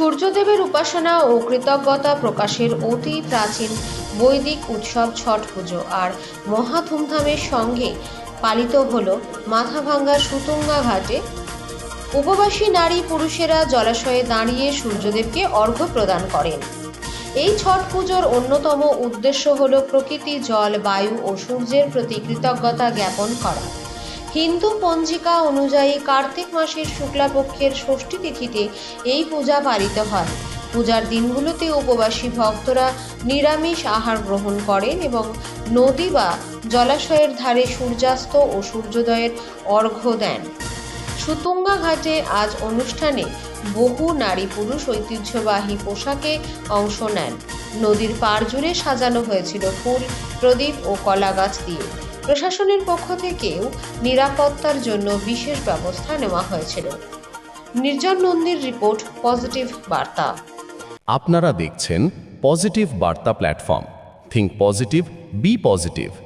সূর্যদেবের উপাসনা ও কৃতজ্ঞতা প্রকাশের অতি প্রাচীন বৈদিক উৎসব ছট পুজো। আর মহা ধুমধামের সঙ্গে পালিত হল মাথাভাঙ্গা সুতুঙ্গা ঘাটে। উপবাসী নারী পুরুষেরা জলাশয়ে দাঁড়িয়ে সূর্যদেবকে অর্ঘ্য প্রদান করেন। এই ছট পুজোর অন্যতম উদ্দেশ্য হল প্রকৃতি, জল, বায়ু ও সূর্যের প্রতি কৃতজ্ঞতা জ্ঞাপন করা। হিন্দু পঞ্জিকা অনুযায়ী কার্তিক মাসের শুক্লাপক্ষের ষষ্ঠী তিথিতে এই পূজা পালিত হয়। পূজার দিনগুলোতে উপবাসী ভক্তরা নিরামিষ আহার গ্রহণ করেন এবং নদী বা জলাশয়ের ধারে সূর্যাস্ত ও সূর্যোদয়ের অর্ঘ্য দেন। সুতুঙ্গা ঘাটে আজ অনুষ্ঠানে বহু নারী পুরুষ ঐতিহ্যবাহী পোশাকে অংশ নেন। নদীর পাড় জুড়ে সাজানো হয়েছিল ফুল, প্রদীপ ও কলা গাছ দিয়ে। প্রশাসনের পক্ষ থেকেও নিরাপত্তার জন্য বিশেষ ব্যবস্থা নেওয়া হয়েছিল। নির্জন নন্দীর রিপোর্ট, পজিটিভ বার্তা। আপনারা দেখছেন পজিটিভ বার্তা platform. Think positive be positive